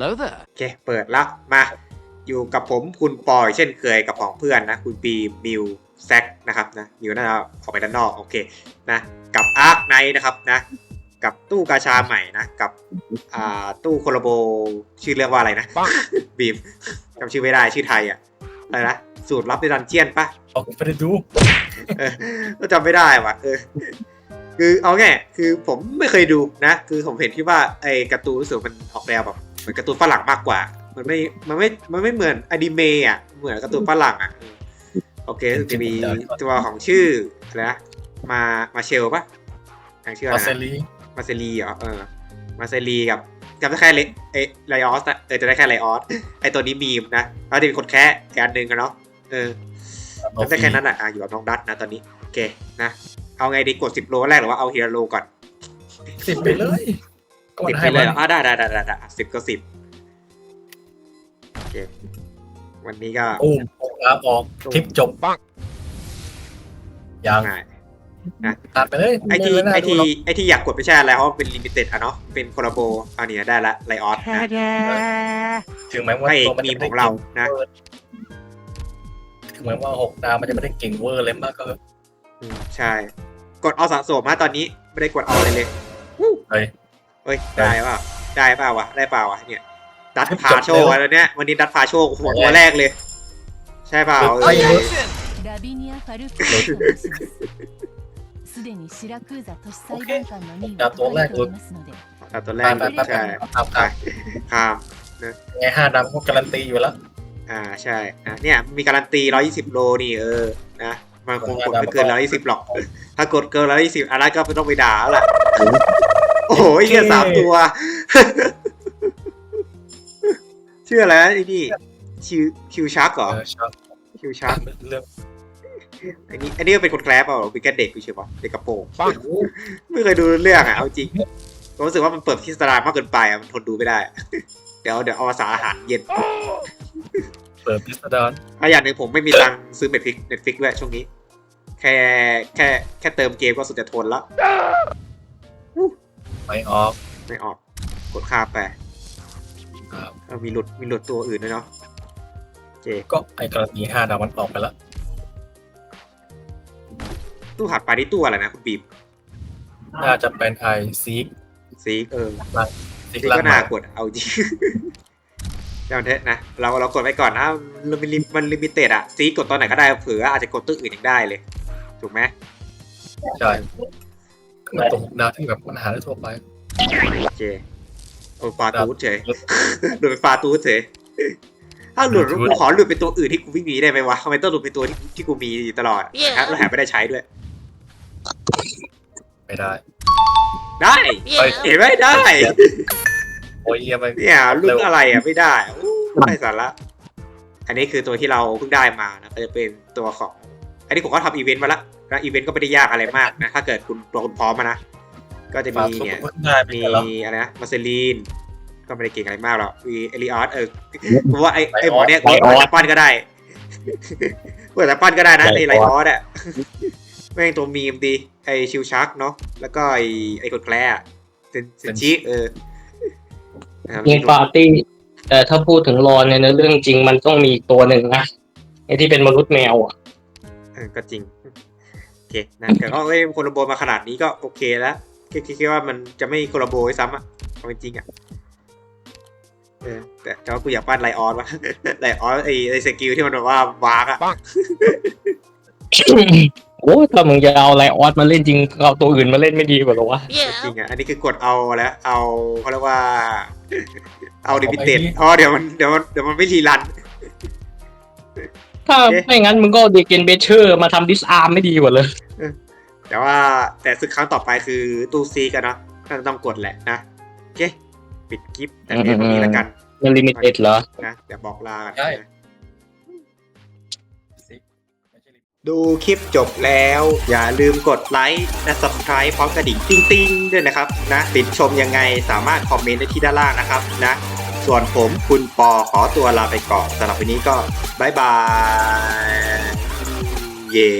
Hello there. โอเค เปิดแล้วมา อยู่กับผมคุณปอยเช่นเคยกับของเพื่อนนะ คุณปีมิวแซกนะครับนะมิวน่าจะออกไปด้านนอกโอเคนะกับอาร์คไนนะครับนะกับตู้กาชาใหม่นะ กับอ่าตู้โคโลโบชื่อเรื่องว่าอะไรนะปังบีมจำชื่อไม่ได้ชื่อไทยอะอะไรนะสูตรลับในดันเจียนปะเอาไปดูเออก็จำไม่ได้ว่ะเออคือเอาไงคือผมไม่เคยดูนะ คือผมเห็นที่ว่าไอ้การ์ตูนรู้สึกมันออกแนวแบบเห มือนการ์ตูนฝรั่งมากกว่า มันไม่ มันไม่ มันไม่เหมือนอนิเมะอะ เหมือนการ์ตูนฝรั่งอะเออโอเคจะมีตัวของชื่ออะไรนะ มา มาเชลปะทางชื่ออะมาไรเซนะรีมาเซรีเหรอ เออ มาเซรีกับจำได้แค่เลเอยไลออสอะเออจะได้แค่ไลออส ไอตัวนี้มีมนะ แล้วจะมีคนแค่อีกอันหนึ่งกันเนาะ เออจำได้แค่นั้นอะอะอยู่กับน้องดัตนะตอนนี้ โอเค นะ เอาไงดีกด10โลแรกหรือว่าเอาเฮียโลก่อนสิบไปเลย ก็สิมับนไปให้เลมัยน เหรออะได้ได้ได้ได้ได้สิบก็สิบโอเควันนี้ก็อุ้มออกลาออกคลิปจบปัง ยังง่าย ตัดไปเลยไอที่ม่น่าไอดูที่หรกไอที่อยากกดไม่ใช่อะไรเพราะเป็นลิมิเต็ดอะเนาะเป็นโคลาโบอันนี้ได้ละไลออสนะถึงแม้ว่าพระเอกตัวมันมีจะมไม่ขได้องเราเก่งนะ ถึงแม้ว่าหกดาวมันจะไม่ได้เก่งเวอร์เลยมากก็อืมใช่ กดเอาสะสมมาตอนนี้ ไม่ได้กดเอาอะไรเลย เฮ้ย เฮ้ยได้เปล่าได้เปล่าวะได้เปล่าวะเนี่ย ดัตพาโช จบแล้ว แล้วเนี่ยวันนี้ดัตพาโชหัวตัวแรกเลย ใช่เปล่า ไปเถอะ ラビニア・ファルクーと申します。すでにシラクーザ都市裁判官の任を解いておりますので、 เอาตัวแร ไป ก ไปไปไป ใช่ ตาม ไป ตาม ข้าม ไงห้าดำก็การันตีอยู่แล้ว อ่าใช่นะเนี่ยมีการันตี 120 โลนี่เออนะมันคงกดไม่เกิน 120 หรอก ถ้ากดเกิน 120อันนั้นก็ไม่ต้องไปด่าแล้วล่ะ โอ้โ หไอ้เหี้ยสามตัว ชื่ออะไรนะไอ้นี่คิวคิวชักเหรอ เออชอบคิวชักเรื่องอันนี้อันนี้ก็เป็นคนแคลปเปล่าเป็นแค่เด็กกูเชื่อป่ะเด็กกระโปรงปังไม่เคยดูเรื่องอะเอาจริงผมรู้สึกว่ามันเปิดที่สตาร์มากเกินไปอะมันทนดูไม่ได้อะเดี๋ยวเดี๋ยวเอาภาษาอาหารเย็นเปิดพิสดารอะอย่างหนึ่งผมไม่มีตังค์ซื้อเน็ตฟิกเน็ตฟิกด้วยช่วงนี้ แค่แค่แค่เติมเกมก็สุดจะทนแล้ว ไม่ออกไม่ออกกดค่าไปครับเออมีหลุดมีหลุดตัวอื่นด้วยเนาะโอเคก็ไอ้การันตีห้าดาวมันออกไปแล้วตู้ถัดไปนี่ตู้อะไรนะคุณบีมน่าจะเป็นไอซีกซีเออซีกซีล่างก็น่ากดเอาจริงเดี๋ยวเถอะนะเราเรากดไว้ก่อนนะมันมันลิมันลิมิเต็ดอะซีกดตอนไหนก็ได้เผื่ออาจจะกดตู้อื่นยังได้เลย ถูกไหมใช่ ก็มันตกดาวที่แบบมันหาได้ทั่วไป โอเคโอ้ฟาตูดเฉยหลุดเป็นฟาตูดเฉยถ้าหลุดหลุดกูขอหลุดเป็นตัวอื่นที่กูไม่มีได้ไหมวะทำไมต้องหลุดเป็นตัวที่ที่กูมีตลอดนะแล้วแถมไม่ได้ใช้ด้วย ไม่ได้ ได้เฮ้ย เห็นไหมได้โอ้ยเยี่ยมไปเนี่ยรุ่นอะไรอะไม่ได้อู้ไม่สาระอันนี้คือตัวที่เราเพิ่งได้มานะก็จะเป็นตัวของ อันนี้ผมก็ทำอีเวนต์มาแล้ว นะอีเวนต์ก็ไม่ได้ยากอะไรมากนะ ถ้าเกิดคุณตัวคุณพร้อมมานะ ก็จะฝามีกทุกเนี่ยคนง่ายไปมีกันแล้วอะไรนะมาเซลีน ก็ไม่ได้เก่งอะไรมากหรอกมีเอลิออสเออกูว่าไอไอหมอเนี่ยกูอาจจะปั้นก็ได้กูอาจจะปั้นก็ได้นะไอไลออสอะแม่งตัวมีมดีไอชิวชักเนาะแล้วก็ไอไอคนแคลร์เซนเซนชิเออนะครับยิงปาร์ตี้แต่ถ้าพูดถึงรอนในยเนื้อเรื่องจริงมันต้องมีอีกตัวหนึ่งนะไอ้ที่เป็นมนุษย์แมวอะเออก็จริงโอ เคนะแต่ก็เอ้ยโคลาโบมาขนาดนี้ก็โอเคแล้วคิดคิดคิดว่ามันจะไม่โคลาโบไว้ซ้ำอะเอาจริงๆอะเออแต่แต่ว่ากูอยากปั้นไลออนวะไลออนไอไอสกิลที่มันแบบว่าวากอะโอ้ถ้ามึงจะเอาไลออสมาเล่นจริงเอาตัวอื่นมาเล่นไม่ดีกว่าเหรอวะจริงอะอันนี้คือกดเอาแล้วเอาเขาเรียกว่า เอาดิบิเต็ดอ๋อเดี๋ยวมันเดี๋ยวมันเดี๋ยวมันไม่รีรัน ถ้าเอ๊ะไม่งั้นมึงก็เดเกนเบเชอร์มาทำดิสอาร์มไม่ดีกว่าเลย แต่ว่าแต่ศึกครั้งต่อไปคือตู้ซีกันเนาะน่าจะต้องกดแหละนะ โอเค ปิดคลิปแต่เพียงเท่านี้แล้วกันมันลิมิเต็ดเหรอ นะเดี๋ยวบอกลากันใช่ นะดูคลิปจบแล้ว อย่าลืมกดไลค์และ subscribe พร้อมกระดิ่งติ้งๆ ด้วยนะครับ นะ ติดชมยังไงสามารถคอมเมนต์ได้ที่ด้านล่างนะครับ นะ ส่วนผมคุณปอขอตัวลาไปก่อนสำหรับวันนี้ก็บายบาย เย้